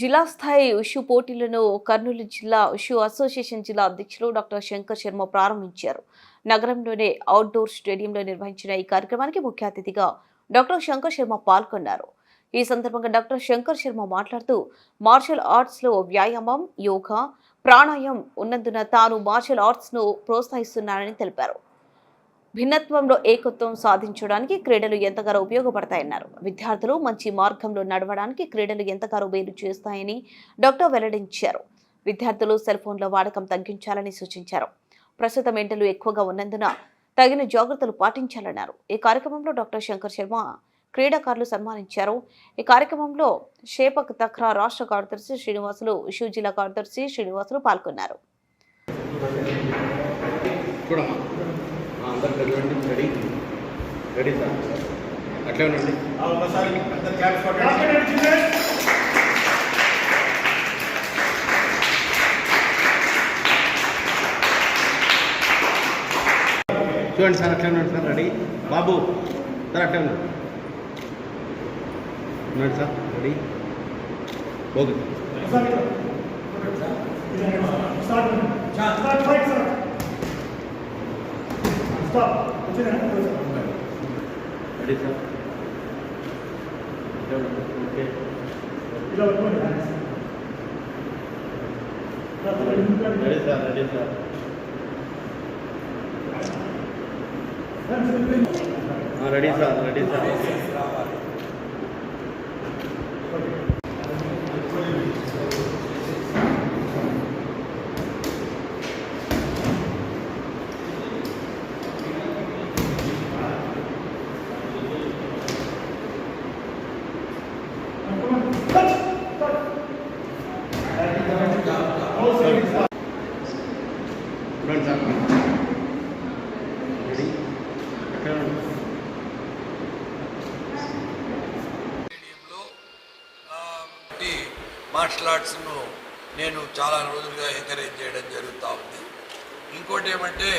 జిల్లా స్థాయి ఉషు పోటీలను కర్నూలు జిల్లా ఉషు అసోసియేషన్ జిల్లా అధ్యక్షులు డాక్టర్ శంకర్ శర్మ ప్రారంభించారు. నగరంలోనే అవుట్డోర్ స్టేడియంలో నిర్వహించిన ఈ కార్యక్రమానికి ముఖ్య అతిథిగా డాక్టర్ శంకర్ శర్మ పాల్గొన్నారు. ఈ సందర్భంగా డాక్టర్ శంకర్ శర్మ మాట్లాడుతూ మార్షల్ ఆర్ట్స్లో వ్యాయామం యోగా ప్రాణాయామం ఉన్నందున తాను మార్షల్ ఆర్ట్స్ను ప్రోత్సహిస్తున్నానని తెలిపారు. భిన్నత్వంలో ఏకత్వం సాధించడానికి క్రీడలు ఎంతగానో ఉపయోగపడతాయన్నారు. విద్యార్థులు మంచి మార్గంలో నడవడానికి క్రీడలు ఎంతగానో మేలు చేస్తాయని డాక్టర్ వెల్లడించారు. విద్యార్థులు సెల్ ఫోన్ల వాడకం తగ్గించాలని సూచించారు. ప్రస్తుతం ఎండలు ఎక్కువగా ఉన్నందున తగిన జాగ్రత్తలు పాటించాలన్నారు. ఈ కార్యక్రమంలో డాక్టర్ శంకర్ శర్మ క్రీడాకారులు సన్మానించారు. ఈ కార్యక్రమంలో షేపక్ తఖ్రా రాష్ట్ర కార్యదర్శి శ్రీనివాసులు ఇషు జిల్లా కార్యదర్శి శ్రీనివాసులు పాల్గొన్నారు. అందరు రెడీ రెడీ. Ready sir. అట్లే ఉండండి. ఒకసారి చూడండి సార్ అట్లే ఉండండి సార్ రెడీ. బాబు సార్ అట్లే ఉండండి ఉండండి sir ready. Okay. Ready sir అట్లే ఉండండి okay ready sir ready sir ready sir ready sir చూడండి సార్ రెడీ అట్లే ఉండండి స్టేడియంలో ఆ, ఈ మార్షల్ ఆర్ట్స్ను నేను చాలా రోజులుగా ఎంకరేజ్ చేయడం జరుగుతూ ఉంది. ఇంకోటి ఏమంటే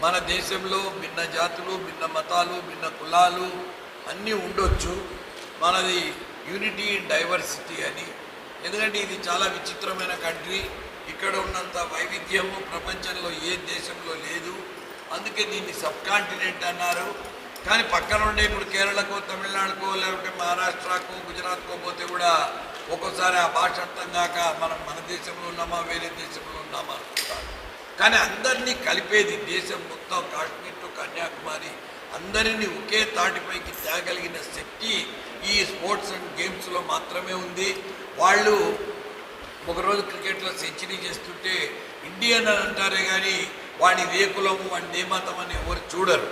మన దేశంలో భిన్న జాతులు భిన్న మతాలు భిన్న కులాలు అన్నీ ఉండొచ్చు. మనది యూనిటీ ఇన్ డైవర్సిటీ అని. ఎందుకంటే ఇది చాలా విచిత్రమైన కంట్రీ ఇక్కడ ఉన్నంత వైవిధ్యము ప్రపంచంలో ఏ దేశంలో లేదు. అందుకే దీన్ని సబ్ కాంటినెంట్ అన్నారు. కానీ పక్కన ఉండే ఇప్పుడు కేరళకో తమిళనాడుకో లేకపోతే మహారాష్ట్రకు గుజరాత్కో పోతే కూడా ఒక్కోసారి ఆ భాష అర్థం కాక మనం మన దేశంలో ఉన్నామా వేరే దేశంలో ఉన్నామా అనుకుంటారు. కానీ అందరినీ కలిపేది దేశం మొత్తం కాశ్మీర్ టు కన్యాకుమారి. అందరినీ ఒకే తాటిపైకి తేగలిగిన శక్తి ఈ స్పోర్ట్స్ అండ్ గేమ్స్లో మాత్రమే ఉంది. వాళ్ళు ఒకరోజు క్రికెట్లో సెంచరీ చేస్తుంటే ఇండియన్ అని అంటారే కానీ వాడి ఏ కులము వాడిని ఏ మతం అని ఎవరు చూడరు.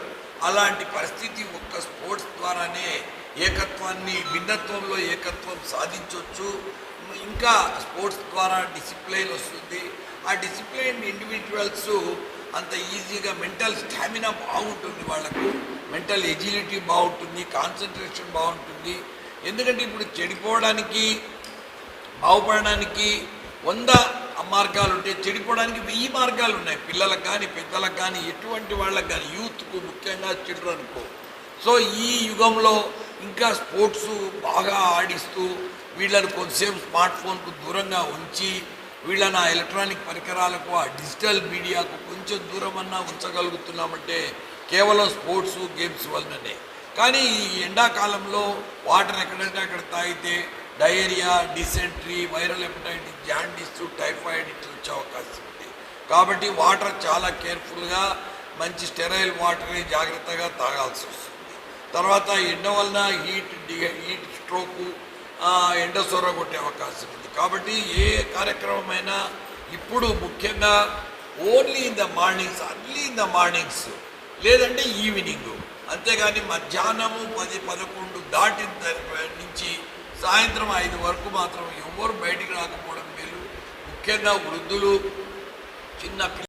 అలాంటి పరిస్థితి ఒక్క స్పోర్ట్స్ ద్వారానే ఏకత్వాన్ని భిన్నత్వంలో ఏకత్వం సాధించవచ్చు ఇంకా స్పోర్ట్స్ ద్వారా డిసిప్లైన్ వస్తుంది. ఆ డిసిప్లైన్ ఇండివిజువల్స్ అంత ఈజీగా మెంటల్ స్టామినా బాగుంటుంది వాళ్ళకు. మెంటల్ ఎజిలిటీ బాగుంటుంది కాన్సన్ట్రేషన్ బాగుంటుంది. ఎందుకంటే ఇప్పుడు చెడిపోవడానికి బాగుపడడానికి వంద మార్గాలు ఉంటే చెడిపోవడానికి వెయ్యి మార్గాలు ఉన్నాయి పిల్లలకు కానీ పెద్దలకు కానీ ఎటువంటి వాళ్ళకి కానీ యూత్కు ముఖ్యంగా చిల్డ్రన్కు. సో ఈ యుగంలో ఇంకా స్పోర్ట్స్ బాగా ఆడిస్తూ వీళ్ళని కొంతసేపు స్మార్ట్ ఫోన్కు దూరంగా ఉంచి వీళ్ళని ఆ ఎలక్ట్రానిక్ పరికరాలకు ఆ డిజిటల్ మీడియాకు కొంచెం దూరమన్నా ఉంచగలుగుతున్నామంటే కేవలం స్పోర్ట్స్ గేమ్స్ వల్లనే కానీ ఈ ఎండాకాలంలో వాటర్ ఎక్కడంటే అక్కడ తాగితే diarrhoea dysentery viral hepatitis jaundice typhoid ఇట్లా వచ్చే అవకాశం ఉంది. కాబట్టి వాటర్ చాలా కేర్ఫుల్గా మంచి స్టెరైల్ వాటర్ని జాగ్రత్తగా తాగాల్సి వస్తుంది. తర్వాత ఎండ వలన హీట్ డి- హీట్ స్ట్రోకు ఎండ సొర కొట్టే అవకాశం ఉంది. కాబట్టి ఏ కార్యక్రమమైనా ఇప్పుడు ముఖ్యంగా only in the mornings early in the mornings లేదంటే ఈవినింగ్. అంతేగాని మధ్యాహ్నము పది పదకొండు దాటిన నుంచి సాయంత్రం ఐదు వరకు మాత్రం ఎవరు బయటికి రాకపోవడం మేలు. ముఖ్యంగా వృద్ధులు చిన్న పిల్ల-